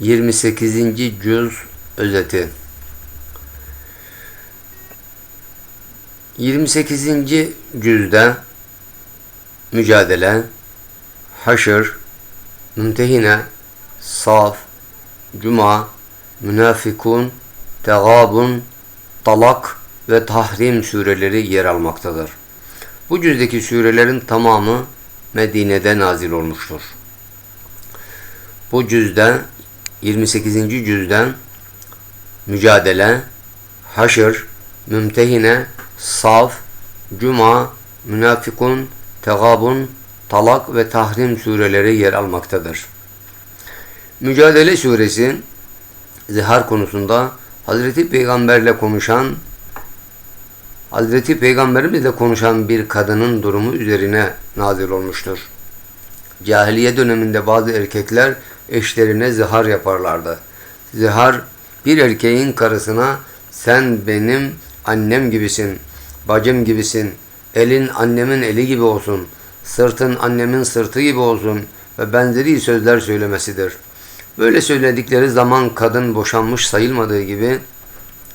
28. cüz özeti 28. cüzde mücadele, haşr, mümtehine, saf, cuma, münafikun, tegabun, talak ve tahrim sureleri yer almaktadır. Bu cüzdeki surelerin tamamı Medine'de nazil olmuştur. Bu cüzde 28. cüzden mücadele, haşr, mümtehine, saf, cuma, münafikun, tegabun, talak ve tahrim sureleri yer almaktadır. Mücadele suresi zihar konusunda Hazreti Peygamberle konuşan Hazreti Peygamberimizle konuşan bir kadının durumu üzerine nazil olmuştur. Cahiliye döneminde bazı erkekler eşlerine zihar yaparlardı. Zihar bir erkeğin karısına sen benim annem gibisin, bacım gibisin, elin annemin eli gibi olsun, sırtın annemin sırtı gibi olsun ve benzeri sözler söylemesidir. Böyle söyledikleri zaman kadın boşanmış sayılmadığı gibi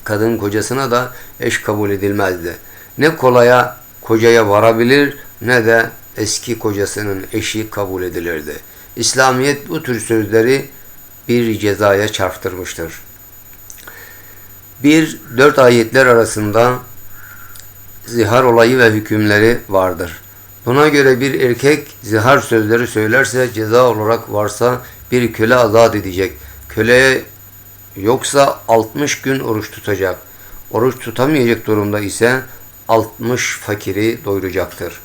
kadın kocasına da eş kabul edilmezdi. Ne kolaya kocaya varabilir ne de eski kocasının eşi kabul edilirdi. İslamiyet bu tür sözleri bir cezaya çarptırmıştır. Bir, dört ayetler arasında zihar olayı ve hükümleri vardır. Buna göre bir erkek zihar sözleri söylerse ceza olarak varsa bir köle azat edecek. Köleye yoksa 60 gün oruç tutacak. Oruç tutamayacak durumda ise 60 fakiri doyuracaktır.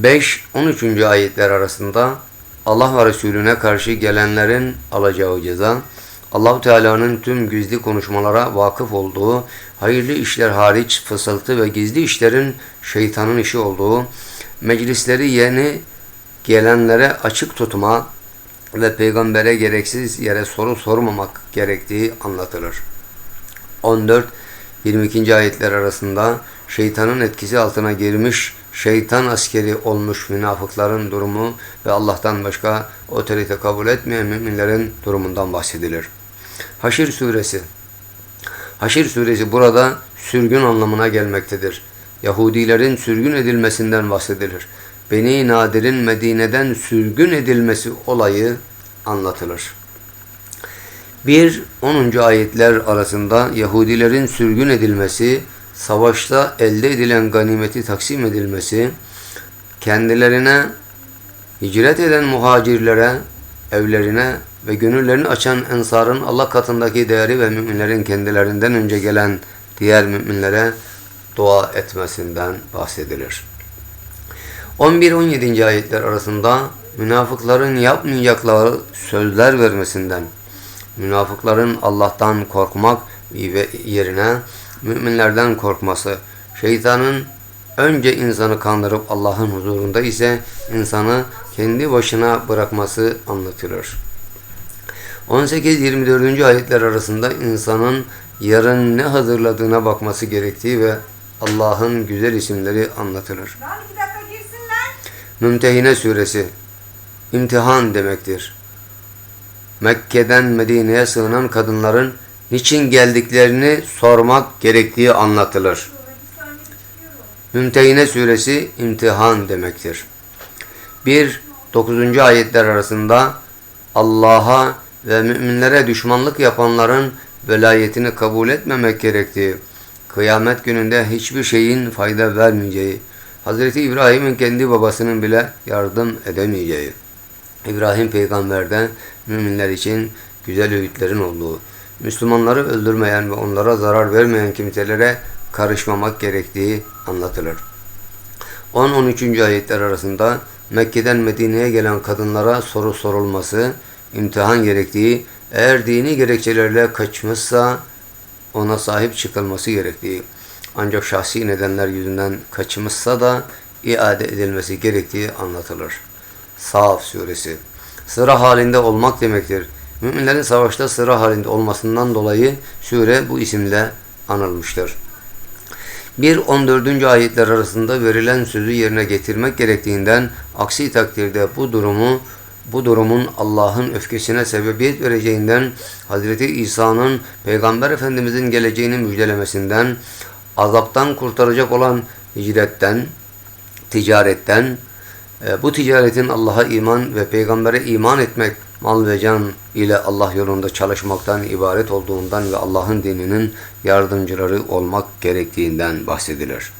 5-13. ayetler arasında Allah ve Resulüne karşı gelenlerin alacağı ceza, Allahu Teala'nın tüm gizli konuşmalara vakıf olduğu, hayırlı işler hariç fısıltı ve gizli işlerin şeytanın işi olduğu, meclisleri yeni gelenlere açık tutma ve peygambere gereksiz yere soru sormamak gerektiği anlatılır. 14 22. ayetler arasında şeytanın etkisi altına girmiş, şeytan askeri olmuş münafıkların durumu ve Allah'tan başka otorite kabul etmeyen müminlerin durumundan bahsedilir. Haşir suresi Haşir suresi burada sürgün anlamına gelmektedir. Yahudilerin sürgün edilmesinden bahsedilir. Beni Nadir'in Medine'den sürgün edilmesi olayı anlatılır. 1-10. ayetler arasında Yahudilerin sürgün edilmesi, savaşta elde edilen ganimeti taksim edilmesi, kendilerine hicret eden muhacirlere, evlerine ve gönüllerini açan ensarın Allah katındaki değeri ve müminlerin kendilerinden önce gelen diğer müminlere dua etmesinden bahsedilir. 11-17. ayetler arasında münafıkların yapmayacakları sözler vermesinden, münafıkların Allah'tan korkmak yerine müminlerden korkması, şeytanın önce insanı kandırıp Allah'ın huzurunda ise insanı kendi başına bırakması anlatılır. 18-24. ayetler arasında insanın yarın ne hazırladığına bakması gerektiği ve Allah'ın güzel isimleri anlatılır. Mümtehine suresi imtihan demektir. Mekke'den Medine'ye sığınan kadınların niçin geldiklerini sormak gerektiği anlatılır. Mümtehine suresi imtihan demektir. 1 9. ayetler arasında Allah'a ve müminlere düşmanlık yapanların velayetini kabul etmemek gerektiği, kıyamet gününde hiçbir şeyin fayda vermeyeceği, Hazreti İbrahim'in kendi babasının bile yardım edemeyeceği, İbrahim peygamberden müminler için güzel öğütlerin olduğu, Müslümanları öldürmeyen ve onlara zarar vermeyen kimselere karışmamak gerektiği anlatılır. 10-13. ayetler arasında Mekke'den Medine'ye gelen kadınlara soru sorulması, imtihan gerektiği, eğer dini gerekçelerle kaçmışsa ona sahip çıkılması gerektiği, ancak şahsi nedenler yüzünden kaçmışsa da iade edilmesi gerektiği anlatılır. Saf suresi sıra halinde olmak demektir. Müminlerin savaşta sıra halinde olmasından dolayı sure bu isimle anılmıştır. 1-14. ayetler arasında verilen sözü yerine getirmek gerektiğinden aksi takdirde bu durumu bu durumun Allah'ın öfkesine sebebiyet vereceğinden, Hazreti İsa'nın Peygamber Efendimizin geleceğini müjdelemesinden, azaptan kurtaracak olan hicretten, ticaretten, e, bu ticaretin Allah'a iman ve peygambere iman etmek, mal ve can ile Allah yolunda çalışmaktan ibaret olduğundan ve Allah'ın dininin yardımcıları olmak gerektiğinden bahsedilir.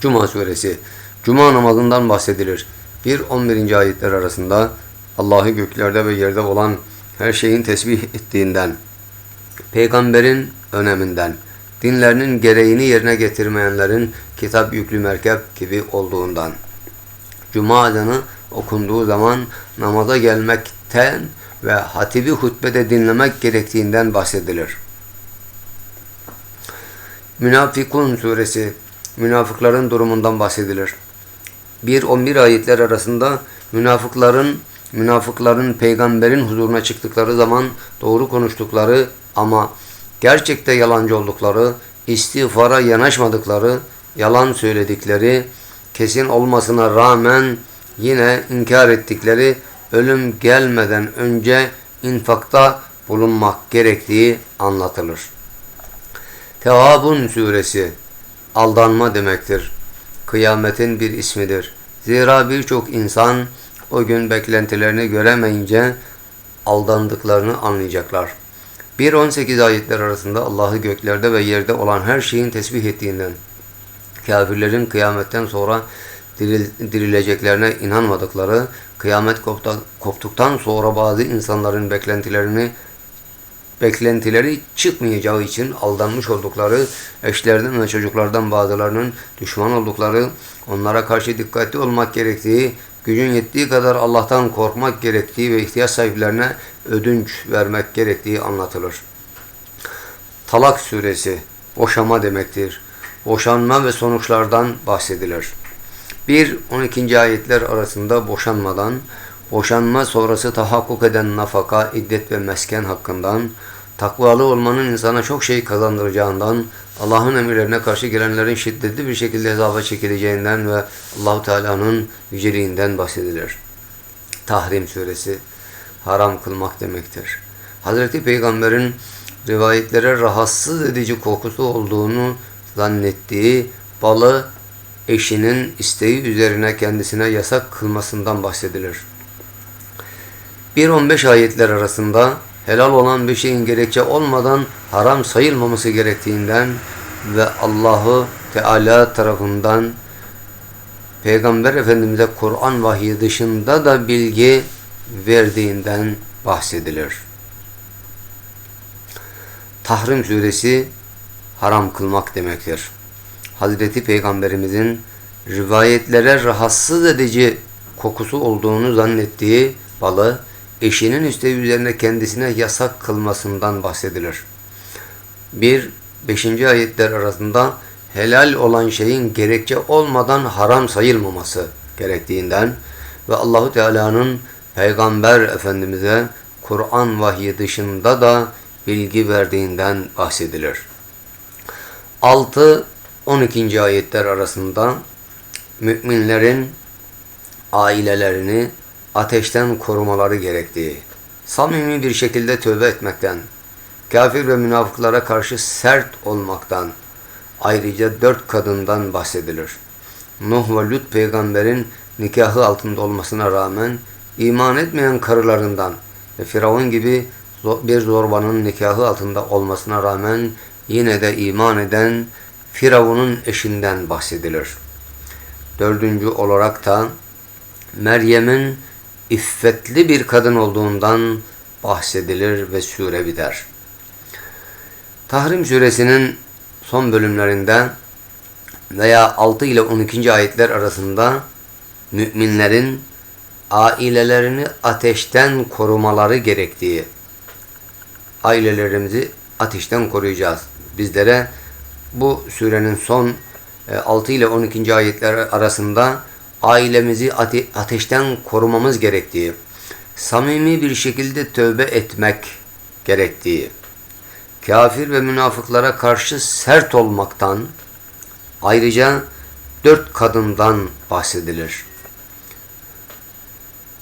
Cuma suresi Cuma namazından bahsedilir. 1-11. ayetler arasında Allah'ı göklerde ve yerde olan her şeyin tesbih ettiğinden, peygamberin öneminden, dinlerinin gereğini yerine getirmeyenlerin kitap yüklü merkep gibi olduğundan, Cuma adını okunduğu zaman namaza gelmekten ve hatibi hutbede dinlemek gerektiğinden bahsedilir. Münafikun suresi münafıkların durumundan bahsedilir. 1-11 ayetler arasında münafıkların münafıkların peygamberin huzuruna çıktıkları zaman doğru konuştukları ama gerçekte yalancı oldukları, istiğfara yanaşmadıkları, yalan söyledikleri, kesin olmasına rağmen yine inkar ettikleri ölüm gelmeden önce infakta bulunmak gerektiği anlatılır. Tevabun suresi aldanma demektir. Kıyametin bir ismidir. Zira birçok insan o gün beklentilerini göremeyince aldandıklarını anlayacaklar. 1-18 ayetler arasında Allah'ı göklerde ve yerde olan her şeyin tesbih ettiğinden, kafirlerin kıyametten sonra diril, dirileceklerine inanmadıkları, kıyamet koptuktan sonra bazı insanların beklentilerini beklentileri çıkmayacağı için aldanmış oldukları, eşlerden ve çocuklardan bazılarının düşman oldukları, onlara karşı dikkatli olmak gerektiği, gücün yettiği kadar Allah'tan korkmak gerektiği ve ihtiyaç sahiplerine ödünç vermek gerektiği anlatılır. Talak suresi boşama demektir. Boşanma ve sonuçlardan bahsedilir. 1-12. ayetler arasında boşanmadan, boşanma sonrası tahakkuk eden nafaka, iddet ve mesken hakkından, takvalı olmanın insana çok şey kazandıracağından, Allah'ın emirlerine karşı gelenlerin şiddetli bir şekilde hesaba çekileceğinden ve Allahu Teala'nın yüceliğinden bahsedilir. Tahrim suresi haram kılmak demektir. Hazreti Peygamber'in rivayetlere rahatsız edici kokusu olduğunu zannettiği balı eşinin isteği üzerine kendisine yasak kılmasından bahsedilir. 1-15 ayetler arasında helal olan bir şeyin gerekçe olmadan haram sayılmaması gerektiğinden ve Allahu Teala tarafından Peygamber Efendimiz'e Kur'an vahyi dışında da bilgi verdiğinden bahsedilir. Tahrim suresi haram kılmak demektir. Hazreti Peygamberimizin rivayetlere rahatsız edici kokusu olduğunu zannettiği balı eşinin isteği üzerine kendisine yasak kılmasından bahsedilir. 1. 5. ayetler arasında helal olan şeyin gerekçe olmadan haram sayılmaması gerektiğinden ve Allahu Teala'nın Peygamber Efendimiz'e Kur'an vahyi dışında da bilgi verdiğinden bahsedilir. 6 12. ayetler arasında müminlerin ailelerini ateşten korumaları gerektiği, samimi bir şekilde tövbe etmekten, kafir ve münafıklara karşı sert olmaktan, ayrıca dört kadından bahsedilir. Nuh ve Lut peygamberin nikahı altında olmasına rağmen iman etmeyen karılarından ve Firavun gibi bir zorbanın nikahı altında olmasına rağmen yine de iman eden Firavun'un eşinden bahsedilir. Dördüncü olarak da Meryem'in iffetli bir kadın olduğundan bahsedilir ve sure biter. Tahrim suresinin son bölümlerinde veya 6 ile 12. ayetler arasında müminlerin ailelerini ateşten korumaları gerektiği, ailelerimizi ateşten koruyacağız. Bizlere bu surenin son 6 e, ile 12. ayetler arasında ailemizi ate ateşten korumamız gerektiği, samimi bir şekilde tövbe etmek gerektiği, kafir ve münafıklara karşı sert olmaktan, ayrıca dört kadından bahsedilir.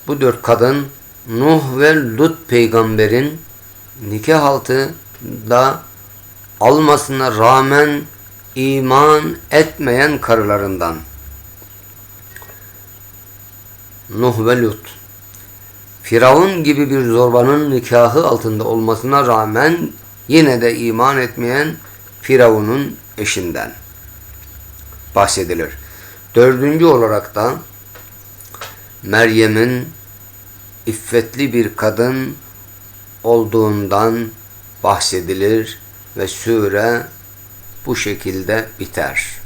Bu dört kadın Nuh ve Lut peygamberin nikah altında almasına rağmen iman etmeyen karılarından. Nuh ve Lut. Firavun gibi bir zorbanın nikahı altında olmasına rağmen yine de iman etmeyen Firavun'un eşinden bahsedilir. Dördüncü olarak da Meryem'in iffetli bir kadın olduğundan bahsedilir ve sure bu şekilde biter.